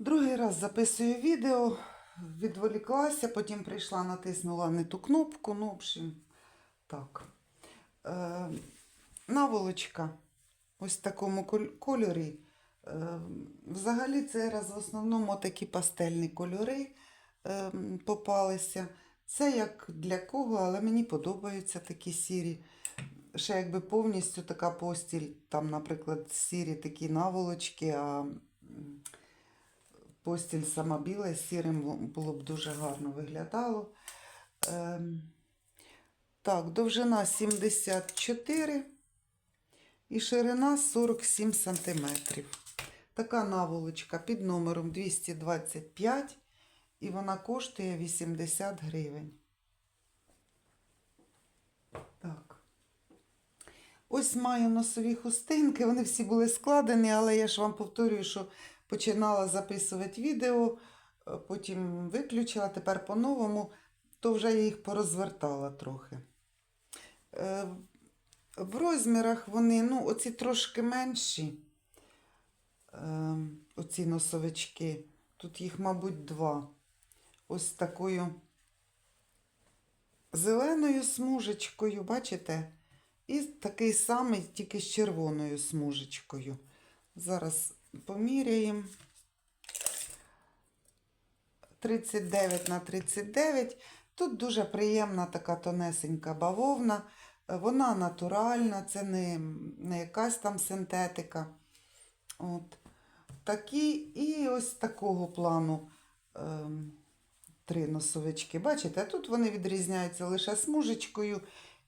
Другий раз записую відео, відволіклася, потім прийшла, натиснула не ту кнопку. Ну, в общем, так. Е, наволочка ось в такому кольорі. Е, взагалі, цей раз в основному такі пастельні кольори е, попалися. Це як для кого, але мені подобаються такі сірі. Ще якби повністю така постіль, там, наприклад, сірі такі наволочки, а постіль сама біла, з сірим було б дуже гарно виглядало. Ем, так, довжина 74 і ширина 47 сантиметрів. Така наволочка під номером 225 і вона коштує 80 гривень. Так. Ось маю носові хустинки, вони всі були складені, але я ж вам повторюю, що починала записувати відео, е, потім виключила, тепер по-новому, то вже я їх порозвертала трохи. Е, В розмірах вони, ну, оці трошки менші, е, оці носовички. Тут їх, мабуть, два. Ось такою зеленою смужечкою, бачите? І такий самий, тільки з червоною смужечкою. Зараз поміряємо. 39 на 39. Тут дуже приємна така тонесенька бавовна. Е, Вона натуральна, це не, не якась там синтетика. От. Такі і ось такого плану ем, три носовички. Бачите, тут вони відрізняються лише смужечкою.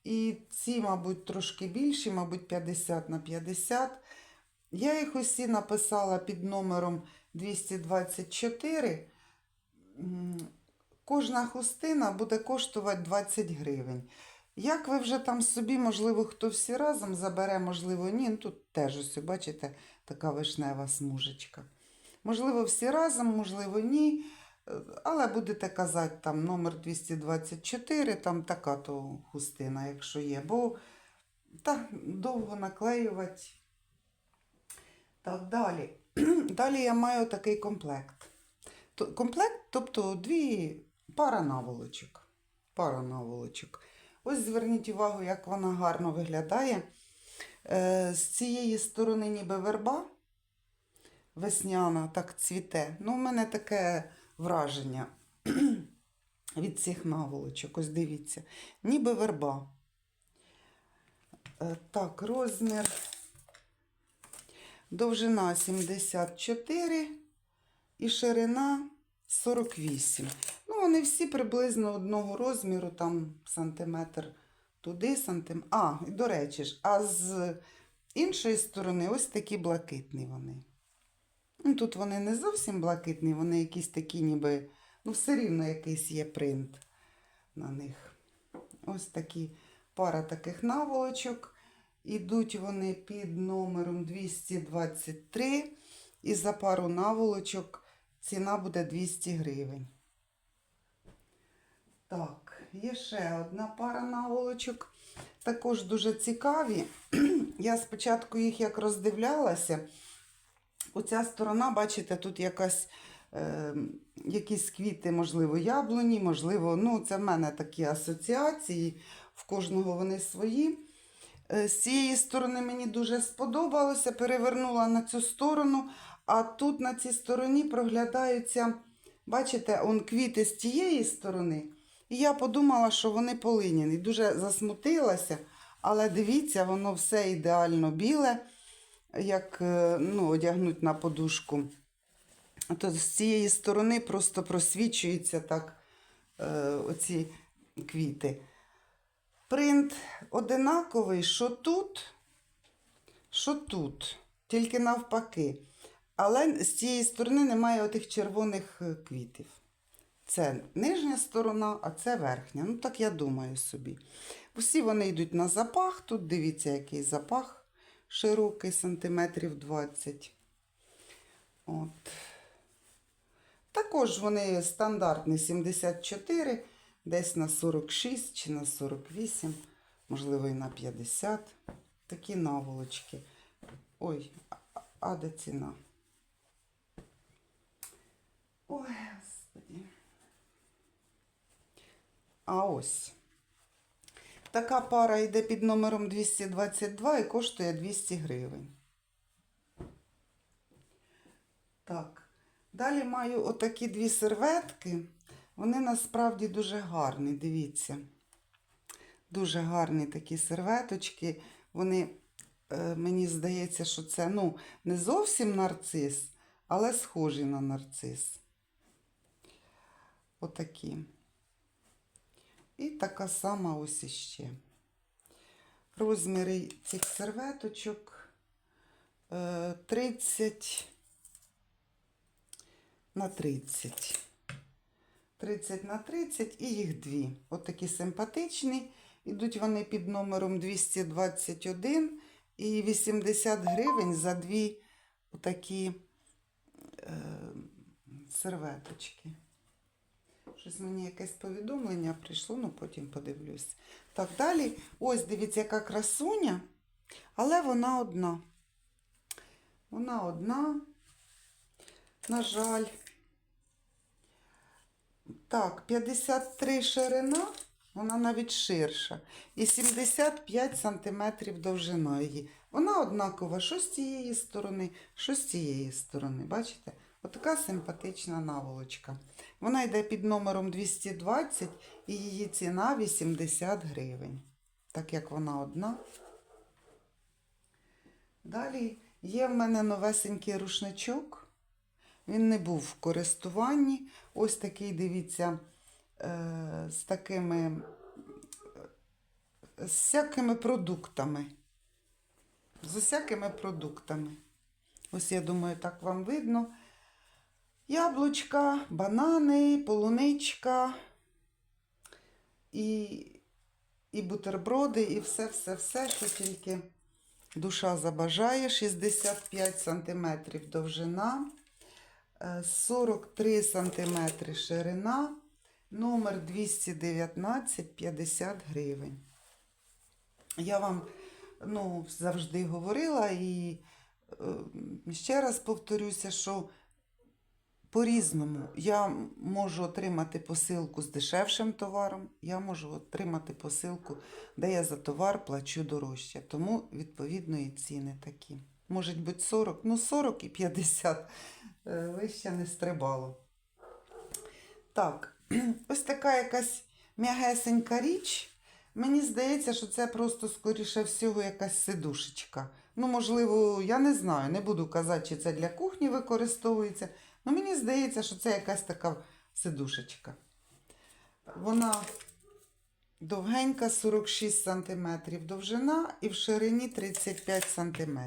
І ці, мабуть, трошки більші, мабуть, 50 на 50. Я їх усі написала під номером 224. Кожна хустина буде коштувати 20 гривень. Як ви вже там собі, можливо, хто всі разом забере, можливо, ні. Ну, Тут теж ось, бачите, така вишнева смужечка. Можливо, всі разом, можливо, ні. Е, Але будете казати там номер 224, там така то хустина, якщо є. Бо так довго наклеювати. Так, далі. Далі я маю такий комплект. Комплект, тобто дві пара наволочок. Пара наволочок. Ось зверніть увагу, як вона гарно виглядає. Е, з цієї сторони ніби верба весняна, так цвіте. Ну, в мене таке враження від цих наволочок. Ось дивіться. Ніби верба. Е, так, розмір. Довжина 74 і ширина 48. Ну, вони всі приблизно одного розміру, там сантиметр туди, сантиметр. А, до речі ж, а з іншої сторони ось такі блакитні вони. Ну, тут вони не зовсім блакитні, вони якісь такі, ніби, ну, все рівно якийсь є принт на них. Ось такі пара таких наволочок. Ідуть вони під номером 223. І за пару наволочок ціна буде 200 гривень. Так, є ще одна пара наволочок. Також дуже цікаві. Я спочатку їх як роздивлялася. Оця сторона, бачите, тут якась, е, якісь квіти, можливо, яблуні, можливо, ну, це в мене такі асоціації, в кожного вони свої. Е, З цієї сторони мені дуже сподобалося, перевернула на цю сторону, а тут на цій стороні проглядаються, бачите, он квіти з тієї сторони. І я подумала, що вони полиняні. Дуже засмутилася, але дивіться, воно все ідеально біле, як е, ну, одягнуть на подушку. То з цієї сторони просто просвічуються так е, оці квіти. Принт одинаковий, що тут, що тут, тільки навпаки. Але з цієї сторони немає отих червоних е, квітів. Це нижня сторона, а це верхня. Ну, так я думаю собі. Всі вони йдуть на запах. Тут дивіться, який запах широкий, сантиметрів 20. От. Також вони стандартні 74, десь на 46 чи на 48, можливо, і на 50. Такі наволочки. Ой, а- де ціна? Ой, господи. А ось. Така пара йде під номером 222 і коштує 200 гривень. Так. Далі маю отакі дві серветки. Вони насправді дуже гарні, дивіться. Дуже гарні такі серветочки. Вони, е, мені здається, що це ну, не зовсім нарцис, але схожі на нарцис. Отакі. І така сама ось іще. Розміри цих серветочок е, 30 на 30. 30 на 30 і їх дві. От такі симпатичні. Ідуть вони під номером 221 і 80 гривень за дві отакі е, серветочки. Щось мені якесь повідомлення прийшло, ну потім подивлюсь. Так, далі, ось дивіться, яка красуня, але вона одна. Вона одна, на жаль. Так, 53 ширина, вона навіть ширша. І 75 сантиметрів довжина її. Вона однакова, що з цієї сторони, що з цієї сторони. Бачите? Отака симпатична наволочка. Вона йде під номером 220 і її ціна 80 гривень. Так як вона одна. Далі є в мене новесенький рушничок. Він не був в користуванні. Ось такий, дивіться, е, з такими з всякими продуктами. З усякими продуктами. Ось, я думаю, так вам видно. Яблучка, банани, полуничка і, і бутерброди, і все-все-все, що тільки душа забажає. 65 см довжина, е, 43 см ширина, номер 219 50 гривень. Я вам ну, завжди говорила і е, ще раз повторюся, що по-різному. Я можу отримати посилку з дешевшим товаром, я можу отримати посилку, де я за товар плачу дорожче. Тому, відповідно, і ціни такі. Може бути 40, ну 40 і 50 е, вище не стрибало. Так, ось така якась м'ягесенька річ. Мені здається, що це просто, скоріше всього, якась сидушечка. Ну, можливо, я не знаю, не буду казати, чи це для кухні використовується. Ну, мені здається, що це якась така сидушечка. Вона довгенька 46 см довжина і в ширині 35 см.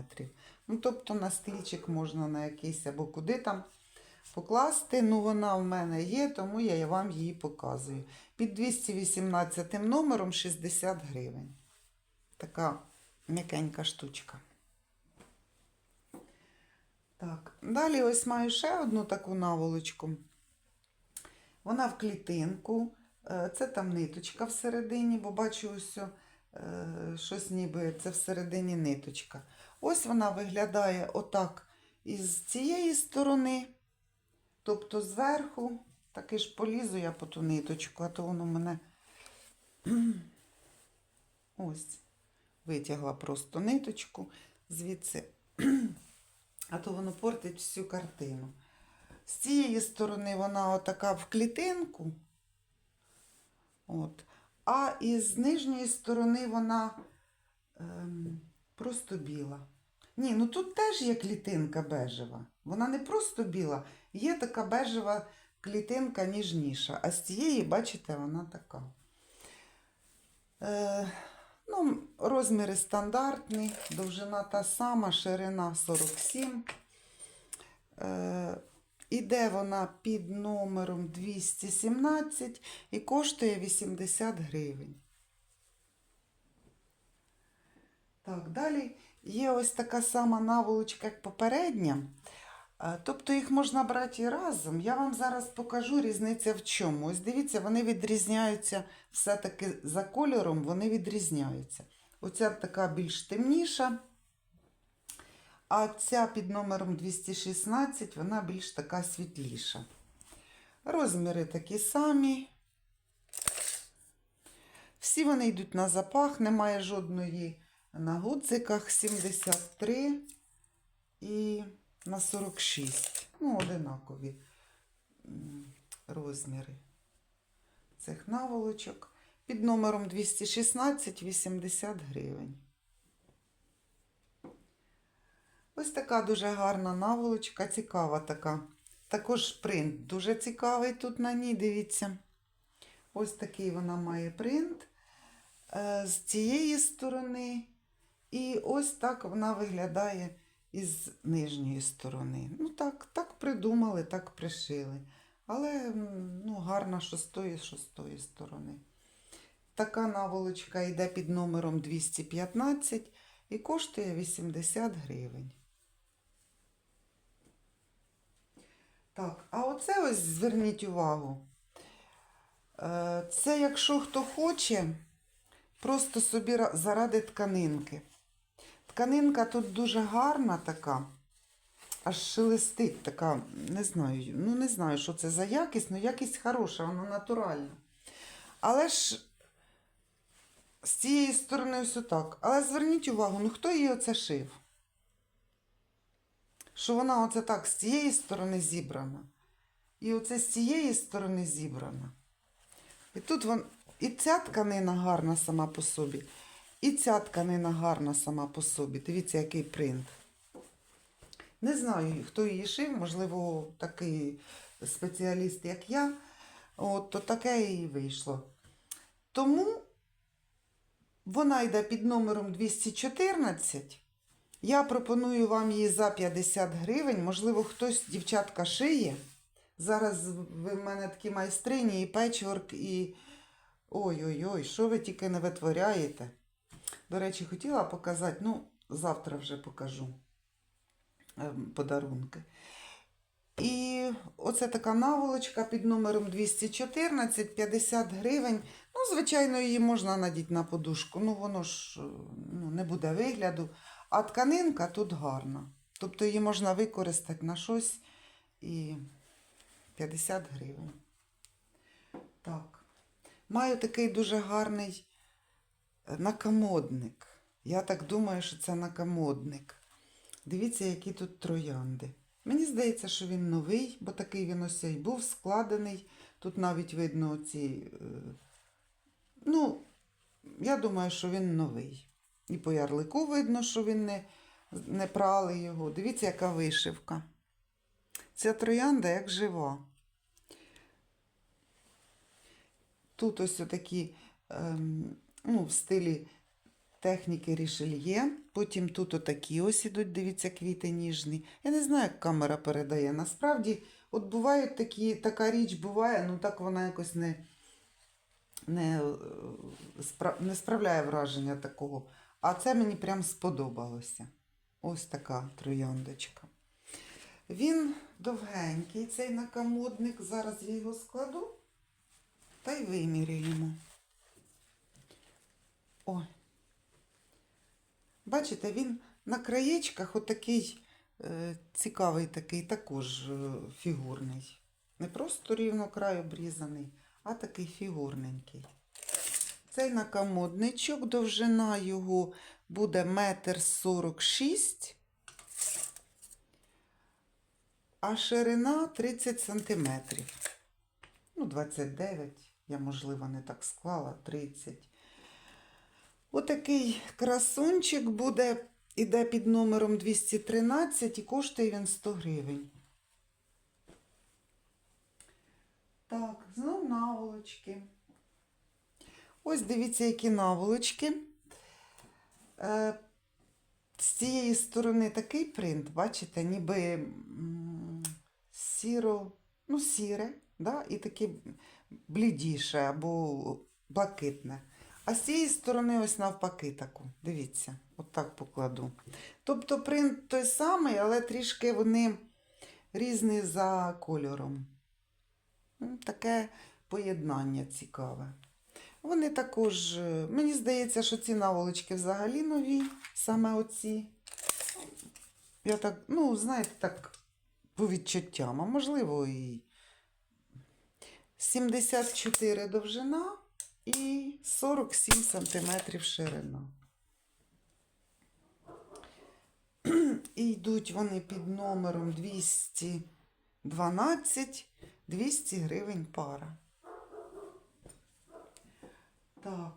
Ну, тобто на стільчик можна на якийсь або куди там покласти. Ну, вона в мене є, тому я вам її показую. Під 218 номером 60 гривень. Така м'якенька штучка. Так, далі ось маю ще одну таку наволочку. Вона в клітинку. Е, Це там ниточка всередині, бо бачу ось е, щось ніби це всередині ниточка. Ось вона виглядає отак із цієї сторони, тобто зверху. Таки ж полізу я по ту ниточку, а то воно мене ось витягла просто ниточку звідси, а то воно портить всю картину. З цієї сторони вона отака в клітинку, от, а із нижньої сторони вона ем, просто біла. Ні, ну тут теж є клітинка бежева. Вона не просто біла, є така бежева клітинка ніжніша, а з цієї, бачите, вона така. Е, ну, розміри стандартні, довжина та сама, ширина 47. Е, іде вона під номером 217 і коштує 80 гривень. Так, далі є ось така сама наволочка, як попередня. Е, Тобто їх можна брати і разом. Я вам зараз покажу різниця в чому. Ось дивіться, вони відрізняються все-таки за кольором, вони відрізняються. Оця така більш темніша, а ця під номером 216, вона більш така світліша. Розміри такі самі. Всі вони йдуть на запах, немає жодної на гудзиках 73 і на 46. Ну, одинакові розміри цих наволочок. Під номером 216 80 гривень. Ось така дуже гарна наволочка, цікава така. Також принт дуже цікавий тут на ній, дивіться. Ось такий вона має принт е, з цієї сторони. І ось так вона виглядає із нижньої сторони. Ну так, так придумали, так пришили. Але ну, гарна що з тої, що з сторони. Така наволочка йде під номером 215 і коштує 80 гривень. Так, а оце ось зверніть увагу. Е, Це якщо хто хоче, просто собі заради тканинки. Тканинка тут дуже гарна така, аж шелестить така, не знаю, ну не знаю, що це за якість, але якість хороша, вона натуральна. Але ж з цієї сторони ось отак. Але зверніть увагу, ну хто її оце шив? Що вона оце так з цієї сторони зібрана. І оце з цієї сторони зібрана. І тут вон, і ця тканина гарна сама по собі, і ця тканина гарна сама по собі. Дивіться, який принт. Не знаю, хто її шив, можливо, такий спеціаліст, як я. От, то таке і вийшло. Тому вона йде під номером 214. Я пропоную вам її за 50 гривень. Можливо, хтось, дівчатка, шиє. Зараз ви в мене такі майстрині, і печворк, і. Ой-ой-ой, що ви тільки не витворяєте. До речі, хотіла показати, ну, завтра вже покажу ем, подарунки. І оце така наволочка під номером 214, 50 гривень. Ну, звичайно, її можна надіти на подушку. Ну, воно ж е, ну, не буде вигляду. А тканинка тут гарна. Тобто її можна використати на щось і 50 гривень. Так. Маю такий дуже гарний накамодник. Я так думаю, що це накамодник. Дивіться, які тут троянди. Мені здається, що він новий, бо такий він ось і був складений. Тут навіть видно ці. е, Ну, я думаю, що він новий. І по ярлику видно, що він не, не прали його. Дивіться, яка вишивка. Ця троянда як жива. Тут ось такі ем, ну, в стилі техніки рішельє. Потім тут отакі ось ідуть, дивіться, квіти ніжні. Я не знаю, як камера передає. Насправді, от бувають такі, така річ буває, ну так вона якось не, не, е, не справляє враження такого. А це мені прям сподобалося. Ось така трояндочка. Він довгенький, цей накамодник. Зараз я його складу та й виміряємо. Ой. Бачите, він на краєчках отакий е, цікавий такий, також е, фігурний. Не просто рівно край обрізаний, а такий фігурненький. Цей накамодничок, довжина його буде метр сорок шість, а ширина 30 сантиметрів. Ну, 29, я, можливо, не так склала, 30. Отакий красунчик буде, іде під номером 213 і коштує він 100 гривень. Так, знов наволочки. Ось дивіться, які наволочки. Е, з цієї сторони такий принт, бачите, ніби сіро, ну, сіре, да? і таке блідіше або блакитне. А з цієї сторони ось навпаки таку. Дивіться, от так покладу. Тобто принт той самий, але трішки вони різні за кольором. Таке поєднання цікаве. Вони також, е, мені здається, що ці наволочки взагалі нові, саме оці. Я так, ну, знаєте, так, по відчуттям, а можливо, і 74 довжина і 47 сантиметрів ширина. І йдуть вони під номером 212, 200 гривень пара. Так.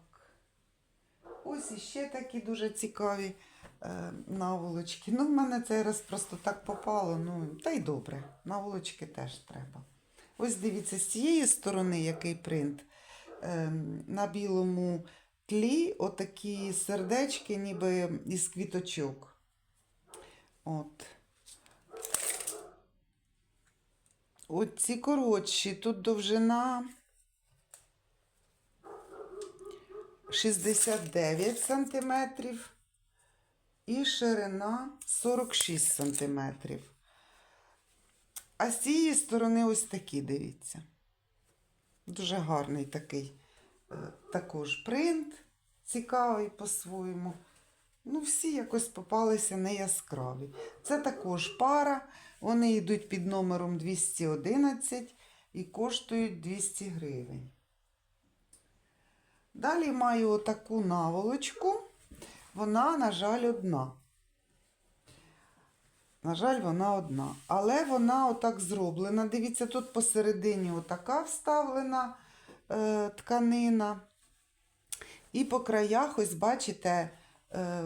Ось іще такі дуже цікаві е, наволочки. Ну, в мене цей раз просто так попало. Ну, та й добре. Наволочки теж треба. Ось дивіться, з цієї сторони який принт. Е, на білому тлі отакі сердечки, ніби із квіточок. От. От ці коротші, тут довжина 69 сантиметрів і ширина 46 сантиметрів. А з цієї сторони ось такі, дивіться. Дуже гарний такий е, також принт, цікавий по-своєму. Ну, всі якось попалися не яскраві. Це також пара. Вони йдуть під номером 211 і коштують 200 гривень. Далі маю отаку наволочку. Вона, на жаль, одна. На жаль, вона одна. Але вона отак зроблена. Дивіться, тут посередині отака вставлена е, тканина. І по краях, ось бачите, е,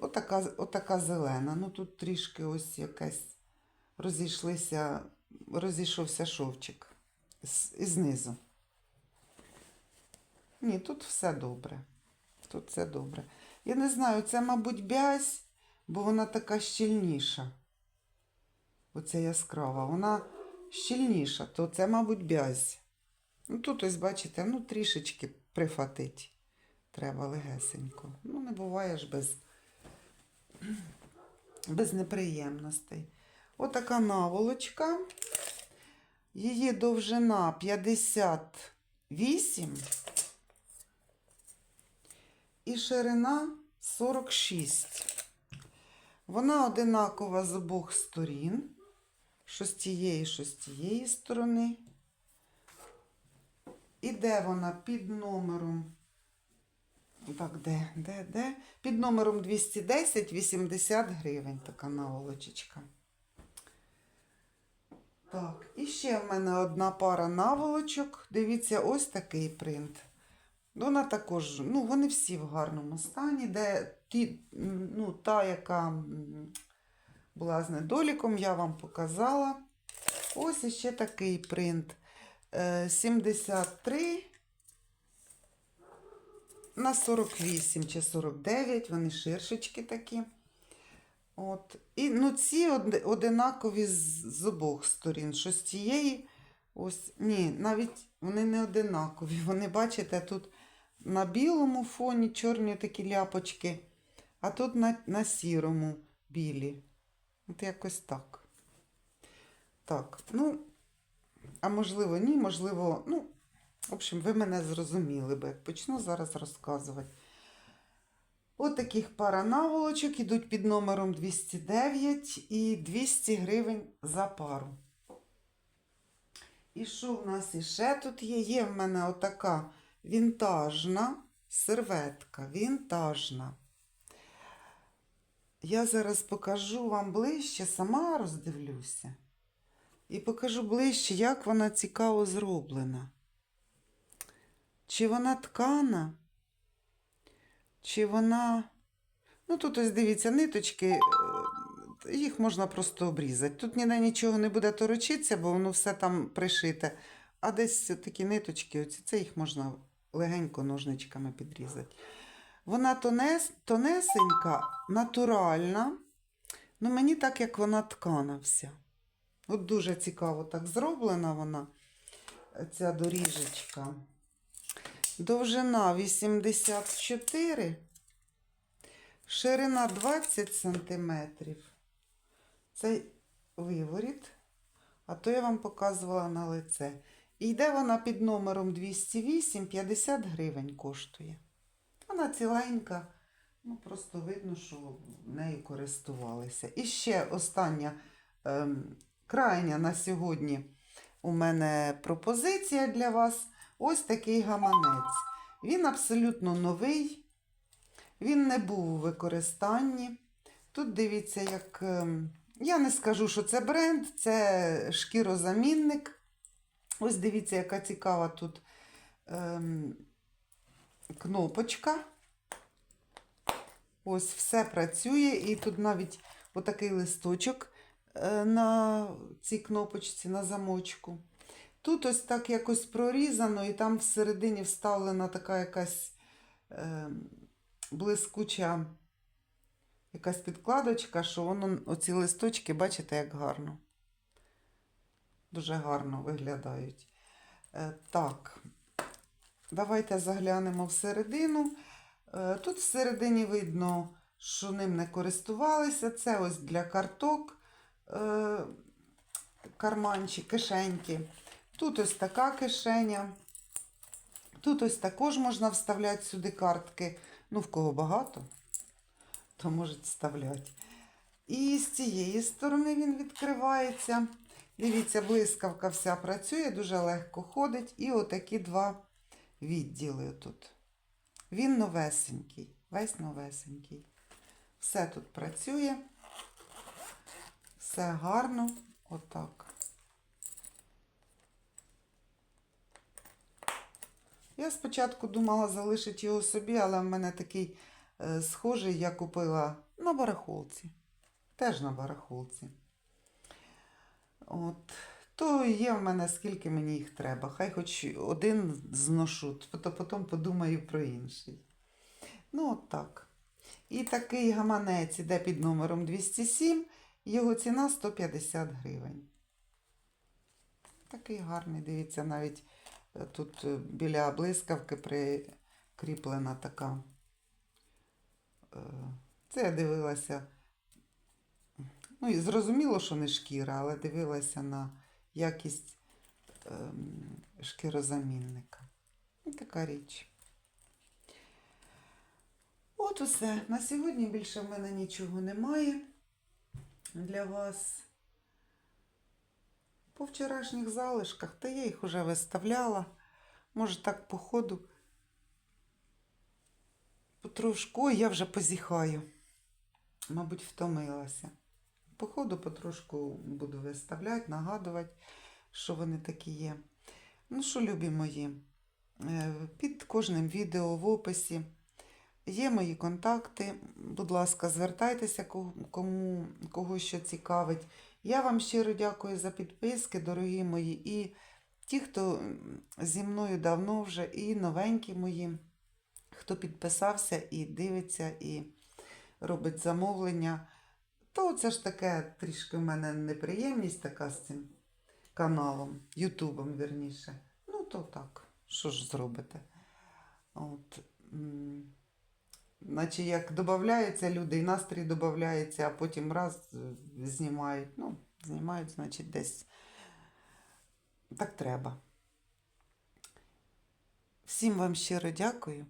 отака, отака зелена. Ну тут трішки ось якась розійшлися, розійшовся шовчик знизу. Ні, тут все добре. Тут все добре. Я не знаю, це, мабуть, бязь, бо вона така щільніша. Оця яскрава. Вона щільніша, то це, мабуть, бязь. Ну, тут ось, бачите, ну, трішечки прифатить. Треба легесенько. Ну, не буває ж без, без неприємностей. Отака наволочка. Її довжина 58 і ширина 46. Вона одинакова з обох сторін, що з тієї, що з тієї сторони. Іде вона під номером. Так, де, де, де? Під номером 210 80 гривень така наволочечка. Так, і ще в мене одна пара наволочок. Дивіться, ось такий принт. Вона також, ну, вони всі в гарному стані, де ті, ну, та, яка була з недоліком, я вам показала. Ось іще такий принт. Е, 73 на 48 чи 49, вони ширшечки такі. От. І ну, ці одинакові з, з обох сторін. Що з цієї, ось, ні, навіть вони не одинакові. Вони, бачите, тут на білому фоні чорні такі ляпочки, а тут на, на сірому білі. От якось так. Так, ну, а можливо, ні, можливо, ну, в общем, ви мене зрозуміли, бо як почну зараз розказувати. От таких пара наволочок ідуть під номером 209 і 200 гривень за пару. І що в нас іще тут є? Є в мене отака вінтажна серветка. Вінтажна. Я зараз покажу вам ближче, сама роздивлюся. І покажу ближче, як вона цікаво зроблена. Чи вона ткана? Чи вона. Ну, тут ось дивіться, ниточки, е, їх можна просто обрізати. Тут ніде нічого не буде торочитися, бо воно все там пришите. А десь такі ниточки, оці, це їх можна легенько ножничками підрізати. Вона тонес, тонесенька, натуральна. Ну, мені так, як вона ткана вся. От дуже цікаво так зроблена вона, ця доріжечка. Довжина 84, ширина 20 сантиметрів. Це виворіт, а то я вам показувала на лице. І йде вона під номером 208, 50 гривень коштує. Вона ціленька, ну просто видно, що нею користувалися. І ще остання ем, крайня на сьогодні у мене пропозиція для вас. Ось такий гаманець. Він абсолютно новий, він не був у використанні. Тут дивіться, як. ем, Я не скажу, що це бренд, це шкірозамінник. Ось дивіться, яка цікава тут ем, кнопочка. Ось все працює, і тут навіть отакий листочок е, на цій кнопочці, на замочку. Тут ось так якось прорізано, і там всередині вставлена така якась е, блискуча якась підкладочка, що воно, оці листочки, бачите, як гарно. Дуже гарно виглядають. Е, так, давайте заглянемо всередину. Е, Тут всередині видно, що ним не користувалися. Це ось для карток е, карманчик, кишеньки. Тут ось така кишеня. Тут ось також можна вставляти сюди картки. Ну, в кого багато, то можуть вставляти. І з цієї сторони він відкривається. Дивіться, блискавка вся працює, дуже легко ходить. І отакі два відділи тут. Він новесенький, весь новесенький. Все тут працює. Все гарно. Отак. Я спочатку думала залишити його собі, але в мене такий е, схожий я купила на барахолці. Теж на барахолці. От. То є в мене скільки мені їх треба. Хай хоч один зношу, то потім подумаю про інший. Ну, от так. І такий гаманець іде під номером 207, його ціна 150 гривень. Такий гарний, дивіться, навіть е, тут е, біля блискавки прикріплена така. е, Це я дивилася. Ну, і зрозуміло, що не шкіра, але дивилася на якість ем, шкірозамінника. І така річ. От усе. На сьогодні більше в мене нічого немає для вас. По вчорашніх залишках, та я їх вже виставляла. Може так по ходу. Потрошку, я вже позіхаю. Мабуть, втомилася. По ходу потрошку буду виставляти, нагадувати, що вони такі є. Ну що, любі мої, е, під кожним відео в описі є мої контакти. Будь ласка, звертайтеся, ко- кому кого що цікавить. Я вам щиро дякую за підписки, дорогі мої, і ті, хто зі мною давно вже, і новенькі мої, хто підписався і дивиться, і робить замовлення. То це ж таке трішки в мене неприємність така з цим каналом, Ютубом, вірніше. Ну, то так, що ж зробите? От, наче як додаються люди, і настрій додається, а потім раз е, знімають. Ну, знімають, значить, десь так треба. Всім вам щиро дякую,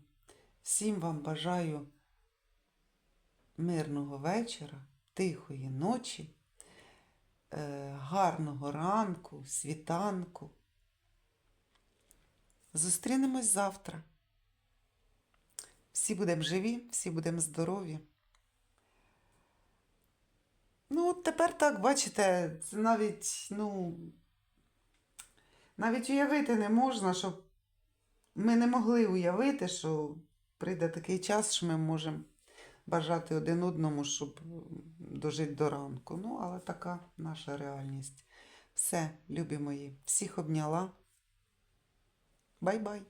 всім вам бажаю мирного вечора, тихої ночі, е, гарного ранку, світанку. Зустрінемось завтра. Всі будемо живі, всі будемо здорові. Ну, от тепер так, бачите, це навіть, ну, навіть уявити не можна, щоб ми не могли уявити, що прийде такий час, що ми можемо бажати один одному, щоб дожити до ранку. Ну, але така наша реальність. Все, любі мої, всіх обняла. Бай-бай.